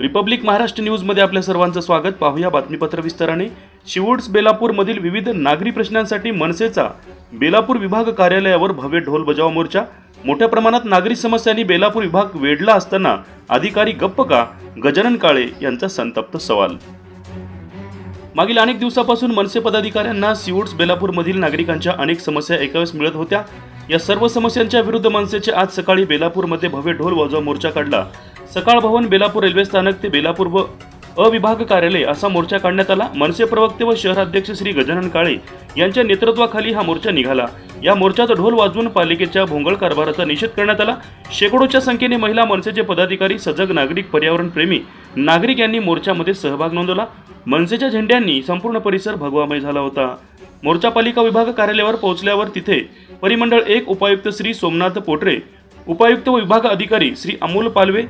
Republic Maharashtra न्यूजमध्ये आपल्या सर्वांचं स्वागत. पाहूया बातमीपत्र विस्ताराने. शिवूड्स बेलापूरमधील विविध नागरी प्रश्नांसाठी मनसेचा बेलापूर विभाग कार्यालयावर भव्य ढोल बजाव मोर्चा. मोठ्या प्रमाणात नागरी समस्यांनी बेलापूर विभाग वेढला असताना अधिकारी गप्प का? गजानन काळे यांचा संतप्त सवाल. मागील अनेक दिवसापासून मनसे पदाधिकाऱ्यांना सिवूड्स बेलापूरमधील नागरिकांच्या अनेक समस्या एकावेळेस मिळत होत्या. या सर्व समस्यांच्या विरुद्ध मनसेचे आज सकाळी बेलापूरमध्ये भव्य ढोल वाजवा मोर्चा काढला. सकाळ भवन बेलापूर रेल्वे स्थानक ते बेलापूर व अविभाग कार्यालय असा मोर्चा काढण्यात आला. मनसे प्रवक्ते व शहराध्यक्ष श्री गजानन काळे यांच्या नेतृत्वाखाली हा मोर्चा निघाला. या मोर्चाचा ढोल वाजवून पालिकेच्या भोंगळ कारभाराचा निषेध करण्यात आला. शेकडोच्या संख्येने महिला मनसेचे पदाधिकारी सजग नागरिक पर्यावरणप्रेमी नागरिक यांनी मोर्चामध्ये सहभाग नोंदवला. मनसेच्या झेंड्यांनी संपूर्ण परिसर भगवामय झाला होता. मोर्चा पालिका विभाग कार्यालयावर पोहोचल्यावर तिथे परिमंडळ एक उपायुक्त श्री सोमनाथ पोटरे उपायुक्त व विभाग अधिकारी श्री अमोल पालवे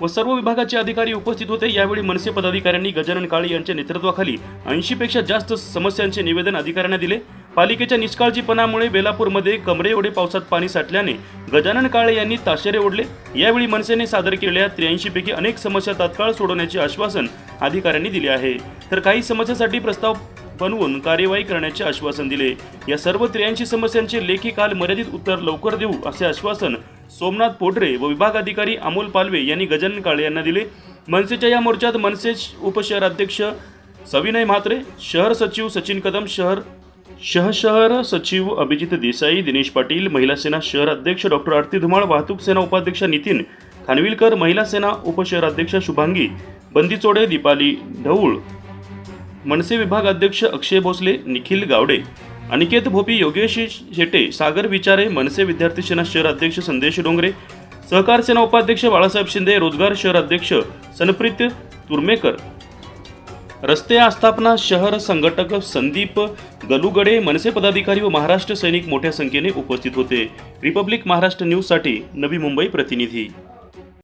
व सर्व विभागाचे अधिकारी उपस्थित होते. यावेळी मनसे पदाधिकाऱ्यांनी गजानन काळे यांच्या नेतृत्वाखाली ऐंशीपेक्षा जास्त समस्यांचे निवेदन अधिकाऱ्यांना दिले. पालिकेच्या निष्काळजीपणामुळे बेलापूरमध्ये कमरे एवढे पावसात पाणी साठल्याने गजानन काळे यांनी ताशेरे ओढले. यावेळी मनसेने सादर केलेल्या त्र्याऐंशीपैकी अनेक समस्या तात्काळ सोडवण्याचे आश्वासन अधिकाऱ्यांनी दिले आहे. तर काही समस्यासाठी प्रस्ताव बनवून कार्यवाही करण्याचे आश्वासन दिले. या सर्व त्र्याऐंशी समस्यांचे लेखी काल मर्यादित उत्तर लवकर देऊ असे आश्वासन सोमनाथ पोटरे व विभाग अधिकारी अमोल पालवे यांनी गजानन काळे यांना दिले. मनसेच्या या मोर्चात मनसे उपशहराध्यक्ष सविनय म्हात्रे शहर सचिव सचिन कदम शहर शहशहर सचिव अभिजित देसाई दिनेश पाटील महिला सेना शहर अध्यक्ष डॉक्टर आरती धुमाळ वाहतूक सेना उपाध्यक्ष नितीन खानविलकर महिला सेना उपशहराध्यक्ष शुभांगी बंदीचोडे दीपाली ढवूळ मनसे विभाग अध्यक्ष अक्षय भोसले निखिल गावडे अनिकेत भोपी योगेश शेटे सागर विचारे मनसे विद्यार्थी सेना शहर अध्यक्ष संदेश डोंगरे सहकार सेना उपाध्यक्ष बाळासाहेब शिंदे रोजगार शहर अध्यक्ष सनप्रीत तुर्मेकर रस्ते आस्थापना शहर संघटक संदीप गलुगडे मनसे पदाधिकारी व महाराष्ट्र सैनिक मोठ्या संख्येने उपस्थित होते. रिपब्लिक महाराष्ट्र न्यूजसाठी नवी मुंबई प्रतिनिधी.